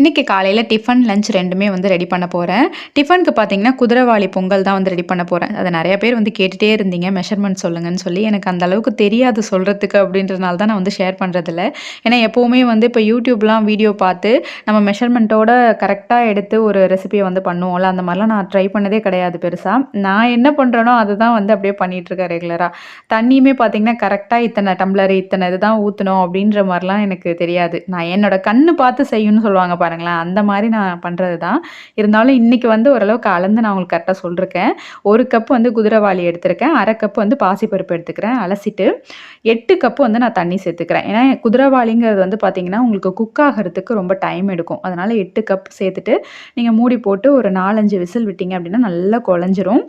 இன்றைக்கி காலையில் tiffin lunch ரெண்டுமே வந்து ரெடி பண்ண போகிறேன் டிஃபனுக்கு பார்த்தீங்கன்னா குதிரைவாளி பொங்கல் தான் வந்து ரெடி பண்ண போகிறேன் அதை நிறைய பேர் வந்து கேட்டுகிட்டே இருந்தீங்க. மெஷர்மெண்ட் சொல்லுங்கன்னு சொல்லி எனக்கு அந்த அளவுக்கு தெரியாது சொல்கிறதுக்கு அப்படின்றதுனால தான் நான் வந்து ஷேர் பண்ணுறதில்ல ஏன்னா எப்போவுமே வந்து இப்போ யூடியூப்லாம் வீடியோ பார்த்து நம்ம மெஷர்மெண்ட்டோட கரெக்டாக எடுத்து ஒரு ரெசிபியை வந்து பண்ணுவோம்ல அந்த மாதிரிலாம் நான் ட்ரை பண்ணதே கிடையாது பெருசாக நான் என்ன பண்ணுறேனோ அதுதான் வந்து அப்படியே பண்ணிகிட்ருக்கேன் ரெகுலராக தண்ணியுமே பார்த்தீங்கன்னா கரெக்டாக இத்தனை டம்ளர் இத்தனை இதுதான் ஊற்றணும் அப்படின்ற மாதிரிலாம் எனக்கு தெரியாது. நான் என்னோட கண்ணு பார்த்து செய்யணும்னு சொல்லுவாங்க பாருங்களேன் அந்த மாதிரி நான் பண்ணுறது தான் இருந்தாலும் இன்றைக்கி வந்து ஓரளவுக்கு அளந்து நான் உங்களுக்கு கரெக்டாக சொல்லியிருக்கேன் ஒரு கப்பு வந்து குதிரைவாளி எடுத்திருக்கேன் அரை கப்பு வந்து பாசிப்பருப்பு எடுத்துக்கிறேன் அலசிட்டு எட்டு கப்பு வந்து நான் தண்ணி சேர்த்துக்கிறேன். ஏன்னா குதிரைவாளிங்கிறது வந்து பார்த்திங்கன்னா உங்களுக்கு குக் ஆகிறதுக்கு ரொம்ப டைம் எடுக்கும். அதனால் எட்டு கப் சேர்த்துட்டு நீங்கள் மூடி போட்டு ஒரு நாலஞ்சு விசில் விட்டிங்க அப்படின்னா நல்லா குழஞ்சிரும்.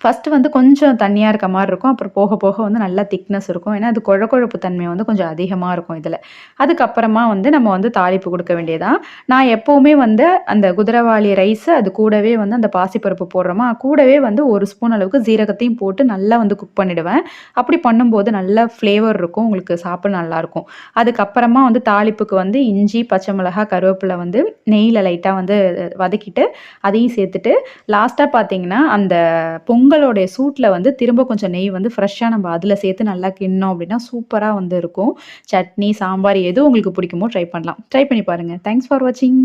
ஃபஸ்ட்டு வந்து கொஞ்சம் தண்ணியாக இருக்க மாதிரி இருக்கும். அப்புறம் போக போக வந்து நல்லா திக்னஸ் இருக்கும். ஏன்னா அது குழ தன்மை வந்து கொஞ்சம் அதிகமாக இருக்கும் இதில். அதுக்கப்புறமா வந்து நம்ம வந்து தாளிப்பு கொடுக்க வேண்டியதான் நான் எப்போவுமே வந்து அந்த குதிரவாளி ரைஸ் அது கூடவே வந்து அந்த பாசிப்பருப்பு போடுறோமா கூடவே வந்து ஒரு ஸ்பூன் அளவுக்கு ஜீரகத்தையும் போட்டு நல்லா வந்து குக் பண்ணிவிடுவேன் அப்படி பண்ணும்போது நல்ல ஃப்ளேவர் இருக்கும். உங்களுக்கு சாப்பிட நல்லாயிருக்கும் அதுக்கப்புறமா வந்து தாளிப்புக்கு வந்து இஞ்சி பச்சை மிளகா கருவேப்பிலை வந்து நெய்யில் லைட்டாக வந்து வதக்கிட்டு அதையும் சேர்த்துட்டு லாஸ்ட்டாக பார்த்தீங்கன்னா அந்த பொங்கல் உங்களுடைய சூட்டில் வந்து திரும்ப கொஞ்சம் நெய் வந்து ஃப்ரெஷ்ஷாக நம்ம அதில் சேர்த்து நல்லா கிண்ணோம் அப்படின்னா சூப்பராக வந்து இருக்கும். சட்னி சாம்பார் எது உங்களுக்கு பிடிக்குமோ ட்ரை பண்ணலாம். ட்ரை பண்ணி பாருங்கள் தேங்க்ஸ் ஃபார் வாட்சிங்